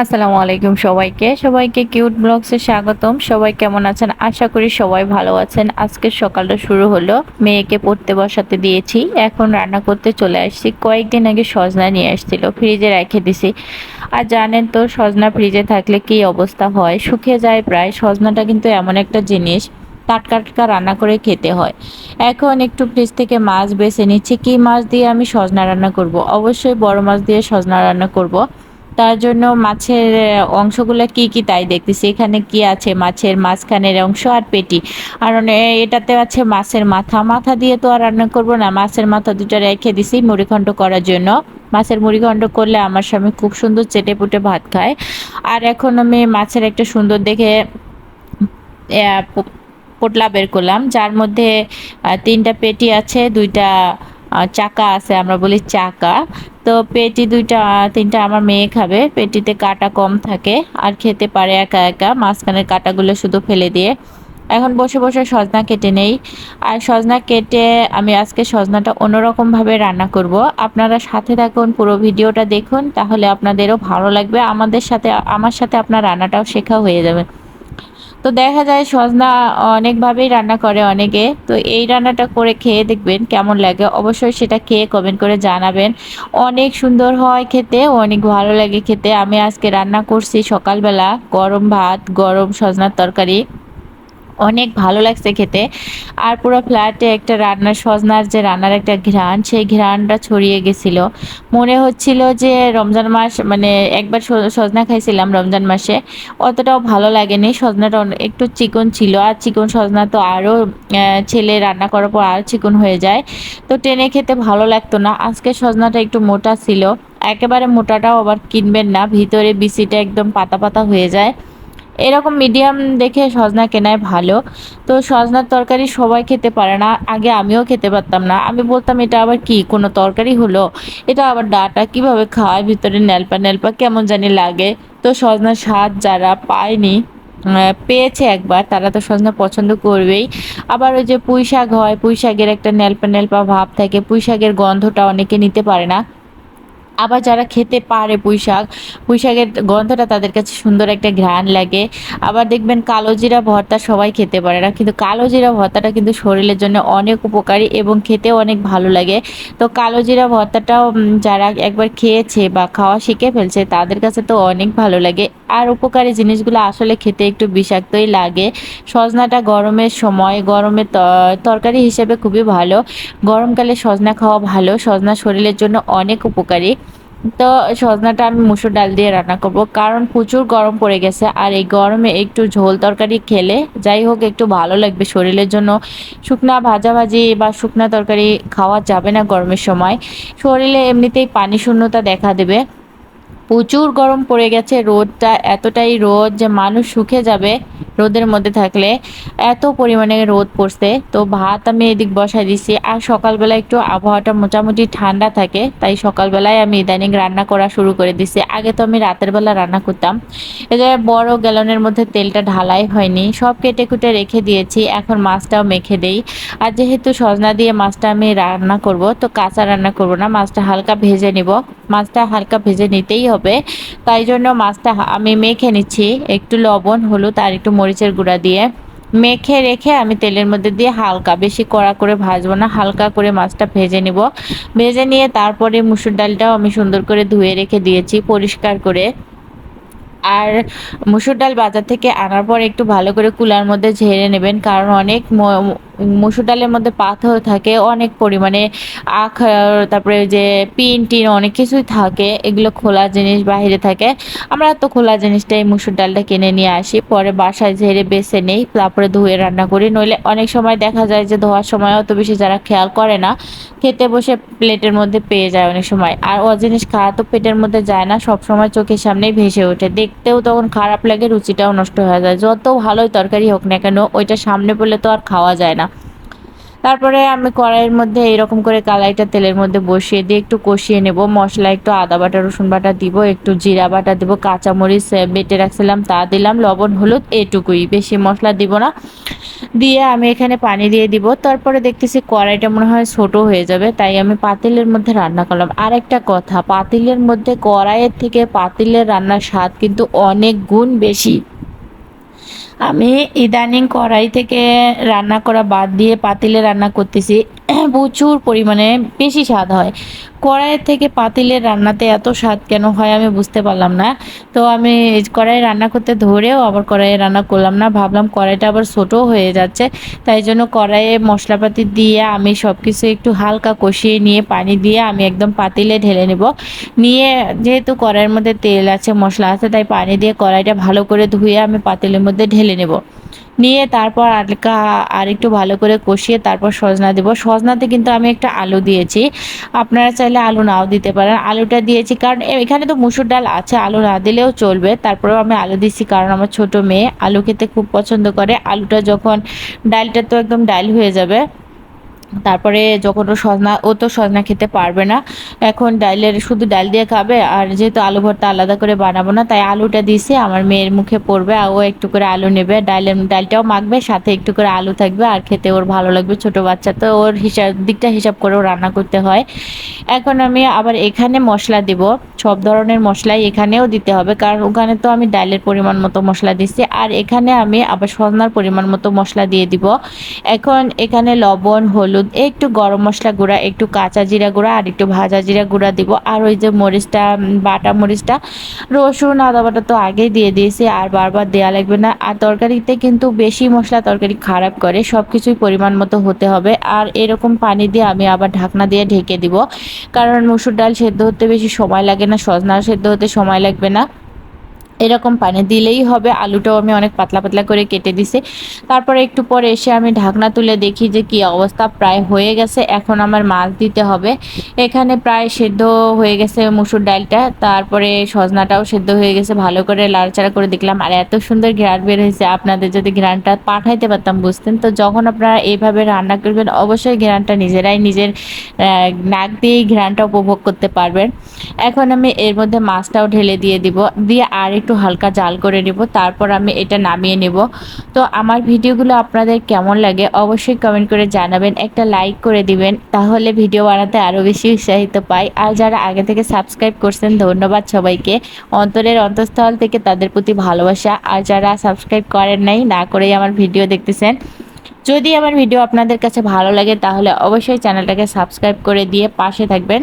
আসসালামু আলাইকুম সবাইকে। সবাইকে কিউট ব্লগসে স্বাগতম। সবাই কেমন আছেন? আশা করি সবাই ভালো আছেন। আজকের সকালটা শুরু হলো। মেয়েকে পড়তে বসাতে দিয়েছি। এখন রান্না করতে চলে আসছি। কয়েকদিন আগে সজনা নিয়ে আসছিল। ফ্রিজে রেখে দিছি। আর জানেন তো, সজনা ফ্রিজে থাকলে কি অবস্থা হয়? শুকিয়ে যায় প্রায়। সজনাটা কিন্তু এমন একটা জিনিস, টাটকা টাটকা রান্না করে খেতে হয়। এখন একটু ফ্রিজ থেকে মাছ বেছে নিচ্ছি। কি মাছ দিয়ে আমি সজনা রান্না করব? অবশ্যই বড় মাছ দিয়ে সজনা রান্না করব। তার জন্য মাছের অংশগুলো কি কি তাই দেখতেছি। এখানে কি আছে? মাছের মাঝখানের অংশ আর পেটি। আর এটাতে আছে মাছের মাথা। মাথা দিয়ে তো আর রান্না করব না। মাছের মাথা দুটো রেখে দিছি মুড়িখণ্ড করার জন্য। মাছের মুড়িখণ্ড করলে আমার স্বামী খুব সুন্দর চেটে পুটে ভাত খায়। আর এখন আমি মাছের একটা সুন্দর দেখে পোটলা বের করলাম। যার মধ্যে তিনটা পেটি আছে, দুইটা চাকা আছে, আমরা বলি চাকা। তো পেটি দুইটা, তিনটা আমার মেয়ে খাবে, পেটিতে কাটা কম থাকে, আর খেতে পারে একা একা, মাঝখানের কাটাগুলো শুধু ফেলে দিয়ে। এখন বসে বসে সজনা কেটে নেই। আর সজনা কেটে আমি আজকে সজনাটা অন্যরকমভাবে রান্না করব। আপনারা সাথে থাকুন, পুরো ভিডিওটা দেখুন, তাহলে আপনাদেরও ভালো লাগবে। আমাদের সাথে, আমার সাথে আপনার রান্নাটাও শেখা হয়ে যাবে। তো দেখা যায় সজনা অনেকভাবেই রান্না করে অনেকে। তো এই রান্নাটা করে খেয়ে দেখবেন কেমন লাগে। অবশ্যই সেটা খেয়ে কমেন্ট করে জানাবেন। অনেক সুন্দর হয় খেতে, অনেক ভালো লাগে খেতে। আমি আজকে রান্না করছি সকালবেলা গরম ভাত, গরম সজনার তরকারি। অনেক ভালো লাগছে খেতে। আর পুরো ফ্ল্যাটে একটা রান্নার সজনার যে রান্নার একটা ঘ্রাণ, সেই ঘ্রাণটা ছড়িয়ে গেছিল। মনে হচ্ছিল যে রমজান মাস মানে একবার সজনা খাইছিলাম রমজান মাসে, অতটাও ভালো লাগেনি। সজনাটা একটু চিকন ছিল। আর চিকন সজনা তো আরও ছেলে রান্না করার পর আরও চিকন হয়ে যায়। তো টেনে খেতে ভালো লাগতো না। আজকে সজনাটা একটু মোটা ছিল। একেবারে মোটাটাও আবার কিনবেন না। ভিতরে বিসিটা একদম পাতা পাতা হয়ে যায়। এরকম মিডিয়াম দেখে সজনা কেনায় ভালো। তো সজনার তরকারি সবাই খেতে পারে না, আগে আমিও খেতে পারতাম না। আমি বলতাম, এটা আবার কি? কোনো তরকারি হলো? এটা আবার ডাটা, কীভাবে খাওয়ায়? ভিতরে নেলপা নেলপা কেমন জানি লাগে। তো সজনার স্বাদ যারা পায়নি পেয়েছে একবার, তারা তো সজনা পছন্দ করবেই। আবার ওই যে পুঁই শাক হয় পুঁই শাকের একটা নেলপা নেলপা ভাব থাকে পুঁই শাকের গন্ধটা অনেকে নিতে পারে না। আবার যারা খেতে পারে পুঁই শাক পুঁই শাকের গন্ধটা তাদের কাছে সুন্দর একটা ঘ্রাণ লাগে। আবার দেখবেন কালো জিরা ভর্তা সবাই খেতে পারে না, কিন্তু কালো জিরা ভর্তাটা কিন্তু শরীরের জন্য অনেক উপকারী এবং খেতেও অনেক ভালো লাগে। তো কালো জিরা ভর্তাটাও যারা একবার খেয়েছে বা খাওয়া শিখে ফেলছে, তাদের কাছে তো অনেক ভালো লাগে। আর উপকারী জিনিসগুলো আসলে খেতে একটু বিষাক্তই লাগে। সজনাটা গরমের সময় গরমের তরকারি হিসেবে খুবই ভালো। গরমকালে সজনা খাওয়া ভালো, সজনা শরীরের জন্য অনেক উপকারী। তো সজনাটা আমি মুসুর ডাল দিয়ে রান্না করব। কারণ প্রচুর গরম পড়ে গেছে আর এই গরমে একটু ঝোল তরকারি খেলে যাই হোক একটু ভালো লাগবে শরীরের জন্য। শুকনা ভাজাভাজি বা শুকনা তরকারি খাওয়া যাবে না গরমের সময়। শরীরে এমনিতেই পানি শূন্যতা দেখা দেবে। প্রচুর গরম পড়ে গেছে, রোদটা এতটাই রোদ যে মানুষ শুকে যাবে। রোদের মধ্যে থাকলে এত পরিমাণে রোদ পড়ছে। তো ভাত আমি এদিক বসাই দিছি। আর সকালবেলা একটু আবহাওয়াটা মোটামুটি ঠান্ডা থাকে, তাই সকালবেলায় আমি ইদানিং রান্না করা শুরু করে দিছি। আগে তো আমি রাতের বেলা রান্না করতাম। যে বড় গ্যালনের মধ্যে তেলটা ঢালাই হয়নি। সব কেটে কুটে রেখে দিয়েছি। এখন মাছটাও মেখে দেই। আর যেহেতু সজনা দিয়ে মাছটা আমি রান্না করব, তো কাঁচা রান্না করব না, মাছটা হালকা ভেজে নিব। মাছটা হালকা ভেজে নিতেই হবে। তাই জন্য মাছটা আমি মেখে নিচ্ছি। একটু লবণ, হলুদ আর একটু মরিচের গুঁড়া দিয়ে। মেখে রেখে আমি তেলের মধ্যে দিয়ে হালকা, বেশি কড়া করে ভাজবো না, হালকা করে মাছটা ভেজে নিব। ভেজে নিয়ে তারপরে মুসুর ডালটাও আমি সুন্দর করে ধুয়ে রেখে দিয়েছি পরিষ্কার করে। আর মুসুর ডাল বাজার থেকে আনার পর একটু ভালো করে কুলার মধ্যে ঝেড়ে নেবেন, কারণ অনেক মুসুর ডালের মধ্যে পাথর থাকে, অনেক পরিমাণে আখ তারপরে যে পিন টিন অনেক কিছুই থাকে, এগুলো খোলা জিনিস বাহিরে থাকে। আমরা তো খোলা জিনিসটাই মুসুর ডালটা কিনে নিয়ে আসি, পরে বাসায় ঝেড়ে বেছে নেই, তারপরে ধুয়ে রান্না করি। নইলে অনেক সময় দেখা যায় যে ধোয়ার সময় অত বেশি যারা খেয়াল করে না, খেতে বসে প্লেটের মধ্যে পেয়ে যায় অনেক সময়। আর ও জিনিস খাওয়া তো পেটের মধ্যে যায় না, সব সময় চোখের সামনেই ভেসে ওঠে। দেখতেও তখন খারাপ লাগে, রুচিটাও নষ্ট হয়ে যায়। যত ভালোই তরকারি হোক না কেন, ওইটা সামনে পড়লে তো আর খাওয়া যায় না। তারপরে আমি কড়াইয়ের মধ্যে এরকম করে কালাইটা তেলের মধ্যে বসিয়ে দিয়ে একটু কষিয়ে নেব। মশলা একটু আদা বাটা, রসুন বাটা দিব, একটু জিরা বাটা দিব, কাঁচামরিচ বেটে রাখছিলাম, তা দিলাম, লবণ, হলুদ এটুকুই, বেশি মশলা দিব না। দিয়ে আমি এখানে পানি দিয়ে দিব। তারপরে দেখতেছি কড়াইটা মনে হয় ছোট হয়ে যাবে, তাই আমি পাতিলের মধ্যে রান্না করলাম। আর একটা কথা, পাতিলের মধ্যে কড়াইয়ের থেকে পাতিলের রান্নার স্বাদ কিন্তু অনেক গুণ বেশি। আমি ইদানিং কড়াই থেকে রান্না করা বাদ দিয়ে পাতিলে রান্না করতেছি। প্রচুর পরিমাণে বেশি স্বাদ হয়। কড়াইয়ের থেকে পাতিলের রান্নাতে এত স্বাদ কেন হয় আমি বুঝতে পারলাম না। তো আমি কড়াই রান্না করতে ধরেও আবার কড়াইয়ে রান্না করলাম না। ভাবলাম কড়াইটা আবার ছোটো হয়ে যাচ্ছে। তাই জন্য কড়াইয়ে মশলাপাতি দিয়ে আমি সব কিছু একটু হালকা কষিয়ে নিয়ে পানি দিয়ে আমি একদম পাতিলে ঢেলে নেব। নিয়ে যেহেতু কড়াইয়ের মধ্যে তেল আছে, মশলা আছে, তাই পানি দিয়ে কড়াইটা ভালো করে ধুয়ে আমি পাতিলের মধ্যে ঢেলে নেব। নিয়ে তারপর আলকা আর একটু ভালো করে কষিয়ে তারপর সজনা দেব। সজনাতে কিন্তু আমি একটা আলু দিয়েছি। আপনারা চাইলে আলু নাও দিতে পারেন। আলুটা দিয়েছি কারণ এখানে তো মুসুর ডাল আছে, আলু না দিলেও চলবে। তারপরেও আমি আলু দিয়েছি কারণ আমার ছোট মেয়ে আলু খেতে খুব পছন্দ করে। আলুটা যখন ডালটা তো একদম ডাল হয়ে যাবে। তারপরে যখন ও সজনা, ও তো সজনা খেতে পারবে না, এখন ডাইলের শুধু ডাল দিয়ে খাবে, আর যেহেতু আলু ভর্তা আলাদা করে বানাবো না, তাই আলুটা দিয়েছি, আমার মেয়ের মুখে পড়বে, আর ও একটু করে আলু নেবে ডালের ডালটাও মাখবে, সাথে একটু করে আলু থাকবে, আর খেতে ওর ভালো লাগবে, ছোট বাচ্চা, তো ওর হিসাব দিকটা হিসাব করেও রান্না করতে হয়। এখন আমি আবার এখানে মশলা দিব, সব ধরনের মশলাই এখানেও দিতে হবে, কারণ ওখানে তো আমি ডালের পরিমাণ মতো মশলা দিচ্ছি আর এখানে আমি আবার সজনার পরিমাণ মতো মশলা দিয়ে দিব। এখন এখানে লবণ, হলুদ একটু গরম মশলা গুঁড়া, একটু কাঁচা জিরা গুঁড়া, আর একটু ভাজা জিরা গুঁড়া দিব। আর ওই যে মরিচটা বাটা মরিচটা, রসুন, আদা বাটা তো আগেই দিয়ে দিয়েছি, আর বারবার দেওয়া লাগবে না। আর তরকারিতে কিন্তু বেশি মশলা, তরকারি খারাপ করে সব কিছুই পরিমাণ মতো হতে হবে। আর এরকম পানি দিয়ে আমি আবার ঢাকনা দিয়ে ঢেকে দিব। কারণ মুসুর ডাল সেদ্ধ হতে বেশি সময় লাগে না সজনা সেদ্ধ হতে সময় লাগবে না। এরকম পানি দিলেই হবে। আলুটাও আমি অনেক পাতলা পাতলা করে কেটে দিছি। তারপরে একটু পরে এসে আমি ঢাকনা তুলে দেখি যে কি অবস্থা, প্রায় হয়ে গেছে। এখন আমার মাছ দিতে হবে। এখানে প্রায় সেদ্ধ হয়ে গেছে মুসুর ডালটা। তারপরে সজনাটাও সেদ্ধ হয়ে গেছে। ভালো করে লাড়চাড়া করে দেখলাম। আর এত সুন্দর ঘ্রাণ বের হয়েছে। আপনাদের যদি ঘ্রাণটা পাঠাইতে পারতাম, বুঝতেন। তো যখন আপনারা এইভাবে রান্না করবেন, অবশ্যই ঘ্রাণটা নিজেরাই নিজের নাক দিয়েই ঘ্রাণটা উপভোগ করতে পারবেন। এখন আমি এর মধ্যে মাছটাও ঢেলে দিয়ে দিব। দিয়ে আর একটু হালকা জাল করে নেব, তারপর আমি এটা নামিয়ে নেব। তো আমার ভিডিওগুলো আপনাদের কেমন লাগে অবশ্যই কমেন্ট করে জানাবেন, একটা লাইক করে দিবেন, তাহলে ভিডিও বানাতে আরও বেশি উৎসাহিত পাই। আর যারা আগে থেকে সাবস্ক্রাইব করছেন, ধন্যবাদ সবাইকে। অন্তরের অন্তঃস্থল থেকে তাদের প্রতি ভালোবাসা। আর যারা সাবস্ক্রাইব করেন নাই, না করেই আমার ভিডিও দেখতেছেন। যদি আমার ভিডিও আপনাদের কাছে ভালো লাগে, তাহলে অবশ্যই চ্যানেলটাকে সাবস্ক্রাইব করে দিয়ে পাশে থাকবেন।